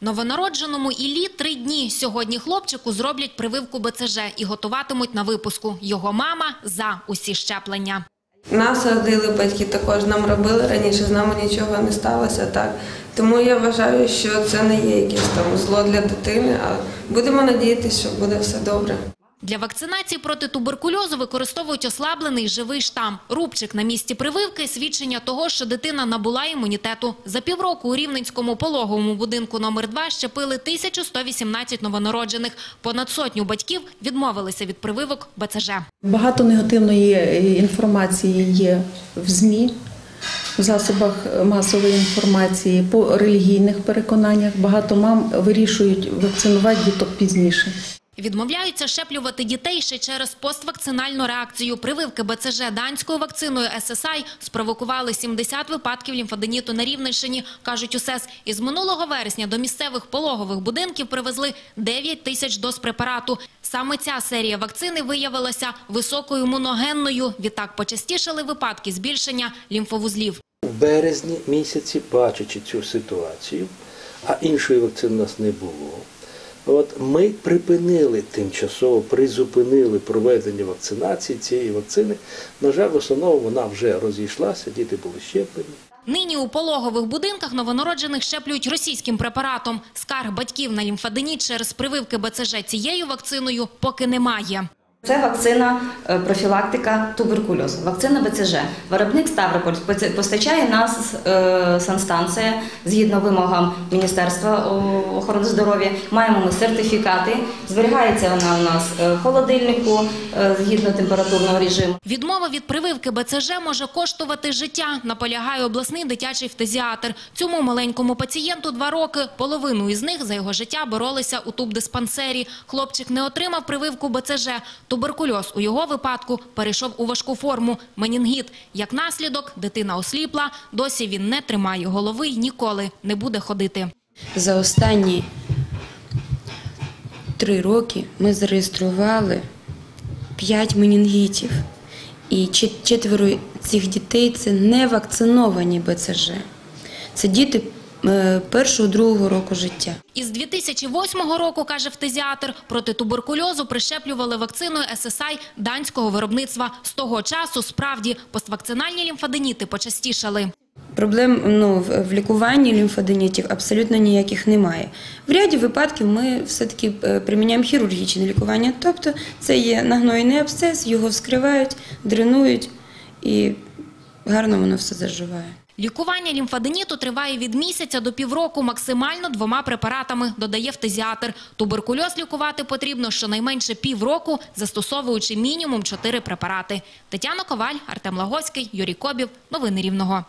Новонародженому Іллі три дні. Сьогодні хлопчику зроблять прививку БЦЖ і готуватимуть на випуску. Його мама за усі щеплення. Нас родили батьки також нам робили раніше, з нами нічого не сталося так. Тому я вважаю, що це не є якесь там зло для дитини, а будемо надіятися, що буде все добре. Для вакцинації проти туберкульозу використовують ослаблений живий штам. Рубчик на місці прививки – свідчення того, що дитина набула імунітету. За півроку у Рівненському пологовому будинку номер 2 щепили 1118 новонароджених. Понад сотню батьків відмовилися від прививок БЦЖ. Багато негативної е, інформації є в ЗМІ, в засобах масової інформації, по релігійних переконаннях. Багато мам вирішують вакцинувати діток пізніше. Відмовляються щеплювати дітей ще через поствакцинальну реакцію. Прививки БЦЖ данською вакциною SSI спровокували 70 випадків лімфоденіту на Рівненщині, кажуть у СЕС. Із минулого вересня до місцевих пологових будинків привезли 9 тисяч доз препарату. Саме ця серія вакцини виявилася високою імуногенною. Відтак почастішали випадки збільшення лімфовузлів. У березні місяці, бачачи цю ситуацію, а іншої вакцини у нас не було. От ми припинили тимчасово, призупинили проведення вакцинації цієї вакцини. На жаль, в основному вона вже розійшлася, діти були щеплені. Нині у пологових будинках новонароджених щеплюють російським препаратом. Скарг батьків на лімфаденіт через прививки БЦЖ цією вакциною поки немає. Це вакцина е, профілактика туберкульозу, вакцина БЦЖ. Виробник Ставрополь постачає нас е, санстанція згідно вимогам Міністерства охорони здоров'я. Маємо ми сертифікати. Зберігається вона у нас е, в холодильнику згідно температурного режиму. Відмова від прививки БЦЖ може коштувати життя, наполягає обласний дитячий фтизіатр. Цьому маленькому пацієнту два роки. Половину із них за його життя боролися у тубдиспансері. Хлопчик не отримав прививку БЦЖ. Туберкульоз у його випадку перейшов у важку форму – менінгіт. Як наслідок, дитина осліпла, досі він не тримає голови й ніколи не буде ходити. За останні три роки ми зареєстрували п'ять менінгітів. І чет- четверо цих дітей це не вакциновані БЦЖ. Це діти е, першого другого року життя. Із 2008 року, каже фтизіатр, проти туберкульозу прищеплювали вакциною SSI данського виробництва. З того часу, справді, поствакцинальні лімфаденіти почастішали. Проблем ну, в в лікуванні лімфоденітів абсолютно ніяких немає. В ряді випадків ми все-таки е, приміняємо хірургічне лікування, тобто це є нагноєний абсцес, його вскривають, дренують і гарно воно все заживає. Лікування лімфаденіту триває від місяця до півроку максимально двома препаратами, додає фтизіатр. Туберкульоз лікувати потрібно щонайменше півроку, застосовуючи мінімум чотири препарати. Тетяна Коваль, Артем Лагоський, Юрій Кобів. Новини Рівного.